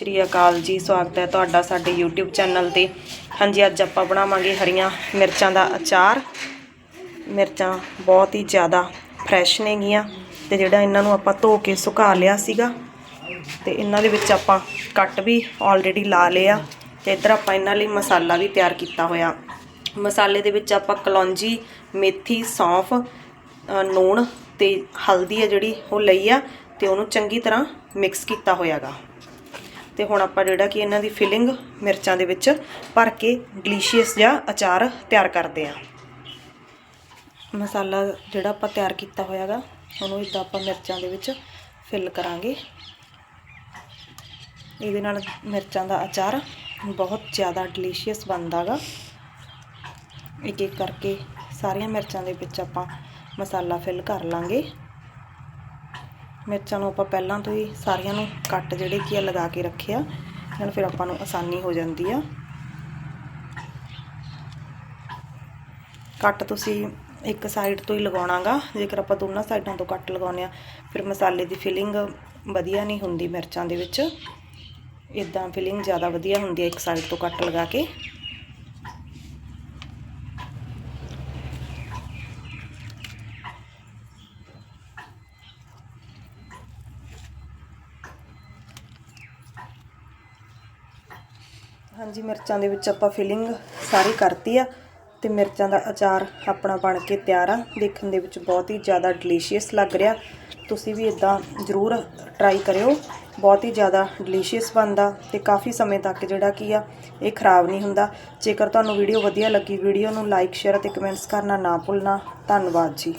ਸ਼੍ਰੀ ਅਕਾਲ ਜੀ ਸਵਾਗਤ ਹੈ ਤੁਹਾਡਾ ਸਾਡੇ YouTube ਚੈਨਲ ਤੇ। ਹਾਂਜੀ ਅੱਜ ਆਪਾਂ ਬਣਾਵਾਂਗੇ ਹਰੀਆਂ ਮਿਰਚਾਂ ਦਾ ਅਚਾਰ। ਮਿਰਚਾਂ ਬਹੁਤ ਹੀ ਜ਼ਿਆਦਾ ਫਰੈਸ਼ ਨੇਗੀਆਂ ਤੇ ਜਿਹੜਾ ਇਹਨਾਂ ਨੂੰ ਆਪਾਂ ਧੋ ਕੇ ਸੁਕਾ ਲਿਆ ਸੀਗਾ ਤੇ ਇਹਨਾਂ ਦੇ ਵਿੱਚ ਆਪਾਂ ਕੱਟ ਵੀ ਆਲਰੇਡੀ ਲਾ ਲਿਆ ਤੇ ਇੱਧਰ ਆਪਾਂ ਇਹਨਾਂ ਲਈ ਮਸਾਲਾ ਵੀ ਤਿਆਰ ਕੀਤਾ ਹੋਇਆ। ਮਸਾਲੇ ਦੇ ਵਿੱਚ ਆਪਾਂ ਕਲੌਂਜੀ ਮੇਥੀ ਸੌਂਫ ਅ, ਨੂਣ ਤੇ ਹਲਦੀ ਹੈ ਜਿਹੜੀ ਉਹ ਲਈ ਆ ਤੇ ਉਹਨੂੰ ਚੰਗੀ ਤਰ੍ਹਾਂ ਮਿਕਸ ਕੀਤਾ ਹੋਇਆਗਾ। ਤੇ ਹੁਣ ਆਪਾਂ ਜਿਹੜਾ ਕਿ ਇਹਨਾਂ ਦੀ ਫਿਲਿੰਗ ਮਿਰਚਾਂ ਦੇ ਵਿੱਚ ਭਰ ਕੇ ਡਿਲੀਸ਼ੀਅਸ ਜਿਹਾ ਅਚਾਰ ਤਿਆਰ ਕਰਦੇ ਆ ਮਸਾਲਾ ਜਿਹੜਾ ਆਪਾਂ ਤਿਆਰ ਕੀਤਾ ਹੋਇਆਗਾ, ਉਹਨੂੰ ਇਦਾਂ ਆਪਾਂ ਮਿਰਚਾਂ ਦੇ ਵਿੱਚ ਫਿਲ ਕਰਾਂਗੇ। ਇਹਦੇ ਨਾਲ ਮਿਰਚਾਂ ਦਾ ਅਚਾਰ ਬਹੁਤ ਜ਼ਿਆਦਾ ਡਿਲੀਸ਼ੀਅਸ ਬਣਦਾਗਾ। ਇੱਕ ਇੱਕ ਕਰਕੇ ਸਾਰੀਆਂ ਮਿਰਚਾਂ ਦੇ ਵਿੱਚ ਆਪਾਂ ਮਸਾਲਾ ਫਿਲ ਕਰ ਲਾਂਗੇ। ਮਿਰਚਾਂ ਨੂੰ ਆਪਾਂ ਪਹਿਲਾਂ ਤੋਂ ਹੀ ਸਾਰੀਆਂ ਨੂੰ ਕੱਟ ਜਿਹੜੇ ਕੀ ਆ ਲਗਾ ਕੇ ਰੱਖਿਆ ਨਾਲ ਫਿਰ ਆਪਾਂ ਨੂੰ ਆਸਾਨੀ ਹੋ ਜਾਂਦੀ ਆ। ਕੱਟ ਤੁਸੀਂ ਇੱਕ ਸਾਈਡ ਤੋਂ ਹੀ ਲਗਾਉਣਾਗਾ, ਜੇਕਰ ਆਪਾਂ ਦੋਨਾਂ ਸਾਈਡਾਂ ਤੋਂ ਕੱਟ ਲਗਾਉਂਦੇ ਆ, ਫਿਰ ਮਸਾਲੇ ਦੀ ਫਿਲਿੰਗ ਵਧੀਆ ਨਹੀਂ ਹੁੰਦੀ ਮਿਰਚਾਂ ਦੇ ਵਿੱਚ। ਇਦਾਂ ਫਿਲਿੰਗ ਜ਼ਿਆਦਾ ਵਧੀਆ ਹੁੰਦੀ ਹੈ ਇੱਕ ਸਾਈਡ ਤੋਂ ਕੱਟ ਲਗਾ ਕੇ। ਹਾਂਜੀ, ਮਿਰਚਾਂ ਦੇ ਵਿੱਚ ਆਪਾਂ ਫਿਲਿੰਗ ਸਾਰੀ ਕਰਤੀ ਆ ਤੇ ਮਿਰਚਾਂ ਦਾ ਅਚਾਰ ਆਪਣਾ ਬਣ ਕੇ ਤਿਆਰ ਆ। ਦੇਖਣ ਦੇ ਵਿੱਚ ਬਹੁਤ ਹੀ ਜ਼ਿਆਦਾ ਡਿਲੀਸ਼ੀਅਸ ਲੱਗ ਰਿਹਾ। ਤੁਸੀਂ ਵੀ ਇਦਾਂ ਜ਼ਰੂਰ ਟਰਾਈ ਕਰਿਓ। ਬਹੁਤ ਹੀ ਜ਼ਿਆਦਾ ਡਿਲੀਸ਼ੀਅਸ ਬਣਦਾ ਤੇ ਕਾਫੀ ਸਮੇਂ ਤੱਕ ਜਿਹੜਾ ਕੀ ਆ, ਇਹ ਖਰਾਬ ਨਹੀਂ ਹੁੰਦਾ। ਜੇਕਰ ਤੁਹਾਨੂੰ ਵੀਡੀਓ ਵਧੀਆ ਲੱਗੀ ਵੀਡੀਓ ਨੂੰ ਲਾਈਕ ਸ਼ੇਅਰ ਅਤੇ ਕਮੈਂਟਸ ਕਰਨਾ ਨਾ ਭੁੱਲਣਾ। ਧੰਨਵਾਦ ਜੀ।